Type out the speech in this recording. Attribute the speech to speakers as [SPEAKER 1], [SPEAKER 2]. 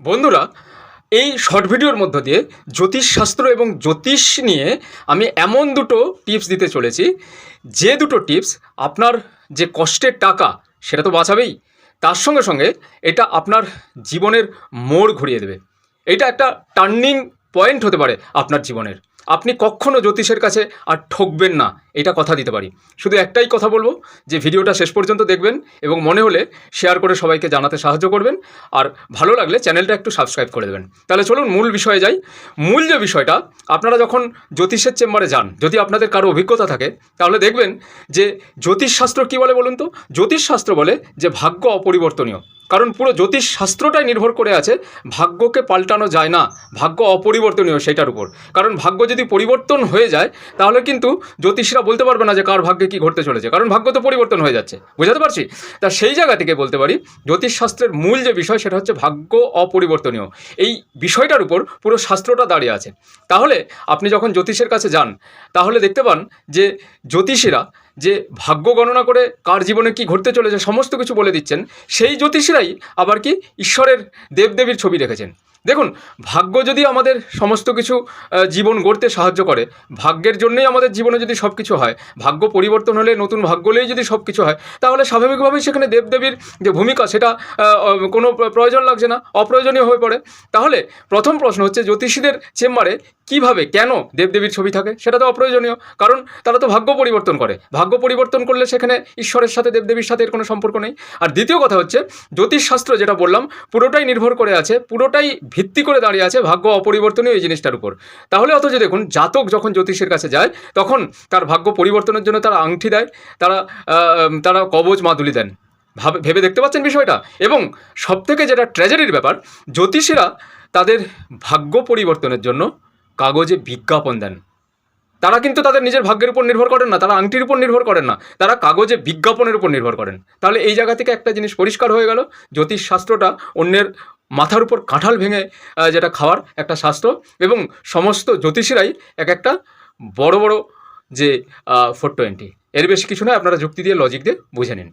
[SPEAKER 1] বন্ধুরা, এই শর্ট ভিডিওর মধ্য দিয়ে জ্যোতিষশাস্ত্র এবং জ্যোতিষ নিয়ে আমি এমন দুটো টিপস দিতে চলেছি। যে দুটো টিপস আপনার যে কষ্টের টাকা, সেটা তো বাঁচাবেই, তার সঙ্গে সঙ্গে এটা আপনার জীবনের মোড় ঘুরিয়ে দেবে। এটা একটা টার্নিং পয়েন্ট হতে পারে আপনার জীবনের। আপনি কখনো জ্যোতিষের কাছে আর ঠকবেন না। এটা কথা দিতে পারি। শুধু একটাই কথা বলব, যে ভিডিওটা শেষ পর্যন্ত দেখবেন এবং মনে হলে শেয়ার করে সবাইকে জানাতে সাহায্য করবেন। আর ভালো লাগলে চ্যানেলটা একটু সাবস্ক্রাইব করে দেবেন। তাহলে চলুন মূল বিষয়ে যাই। মূল যে বিষয়টা, আপনারা যখন জ্যোতিষের চেম্বারে যান, যদি আপনাদের কারও অভিজ্ঞতা থাকে, তাহলে দেখবেন যে জ্যোতিষশাস্ত্র কী বলে বলুন তো? জ্যোতিষশাস্ত্র বলে যে ভাগ্য অপরিবর্তনীয়। কারণ পুরো জ্যোতিষশাস্ত্রটাই নির্ভর করে আছে ভাগ্যকে পাল্টানো যায় না, ভাগ্য অপরিবর্তনীয় সেটার উপর। কারণ ভাগ্য যদি পরিবর্তন হয়ে যায়, তাহলে কিন্তু জ্যোতিষরা বলতে পারবে না যে কার ভাগ্যে কী ঘটতে চলেছে। কারণ ভাগ্য তো পরিবর্তন হয়ে যাচ্ছে। বুঝাতে পারছি? তা সেই জায়গা থেকে বলতে পারি, জ্যোতিষশাস্ত্রের মূল যে বিষয় সেটা হচ্ছে ভাগ্য অপরিবর্তনীয়। এই বিষয়টার উপর পুরো শাস্ত্রটা দাঁড়িয়ে আছে। তাহলে আপনি যখন জ্যোতিষের কাছে যান, তাহলে দেখতে পান যে জ্যোতিষীরা যে ভাগ্য গণনা করে কার জীবনে কি ঘটতে চলেছে, সমস্ত কিছু বলে দিচ্ছেন। সেই জ্যোতিষীরাই আবার কি ঈশ্বরের দেবদেবীর ছবি রেখেছেন। দেখুন, ভাগ্য যদি আমাদের সমস্ত কিছু জীবন গড়তে সাহায্য করে, ভাগ্যের জন্যই আমাদের জীবনে যদি সব কিছু হয়, ভাগ্য পরিবর্তন হলে নতুন ভাগ্যলেই যদি সব কিছু হয়, তাহলে স্বাভাবিকভাবেই সেখানে দেবদেবীর যে ভূমিকা সেটা কোনো প্রয়োজন লাগছে না, অপ্রয়োজনীয় হয়ে পড়ে। তাহলে প্রথম প্রশ্ন হচ্ছে, জ্যোতিষীদের চেম্বারে কীভাবে, কেন দেবদেবীর ছবি থাকে সেটা তো অপ্রয়োজনীয়। কারণ তারা তো ভাগ্য পরিবর্তন করে। ভাগ্য পরিবর্তন করলে সেখানে ঈশ্বরের সাথে, দেবদেবীর সাথে এর কোনো সম্পর্ক নেই। আর দ্বিতীয় কথা হচ্ছে, জ্যোতিষশাস্ত্র যেটা বললাম, পুরোটাই নির্ভর করে আছে, পুরোটাই ভিত্তি করে দাঁড়িয়ে আছে ভাগ্য অপরিবর্তনীয় এই জিনিসটার উপর। তাহলে অথচ দেখুন, জাতক যখন জ্যোতিষের কাছে যায়, তখন তার ভাগ্য পরিবর্তনের জন্য তারা আংটি দেয়, তারা তারা কবচ মাদুলি দেন। ভাবে, ভেবে দেখতে পাচ্ছেন বিষয়টা? এবং সবথেকে যেটা ট্র্যাজেডির ব্যাপার, জ্যোতিষীরা তাদের ভাগ্য পরিবর্তনের জন্য কাগজে বিজ্ঞাপন দেন। তারা কিন্তু তাদের নিজের ভাগ্যের উপর নির্ভর করেন না, তারা আংটির উপর নির্ভর করেন না, তারা কাগজে বিজ্ঞাপনের উপর নির্ভর করেন। তাহলে এই জায়গা থেকে একটা জিনিস পরিষ্কার হয়ে গেল জ্যোতিষ শাস্ত্রটা অন্যের মাথার উপর কাঁঠাল ভেঙে যেটা খাওয়ার একটা শাস্ত্র এবং সমস্ত জ্যোতিষীরাই এক একটা বড় বড় যে ফোর টোয়েন্টি এর বেশি কিছু নয়, আপনারা যুক্তি দিয়ে লজিক দিয়ে বুঝে নিন।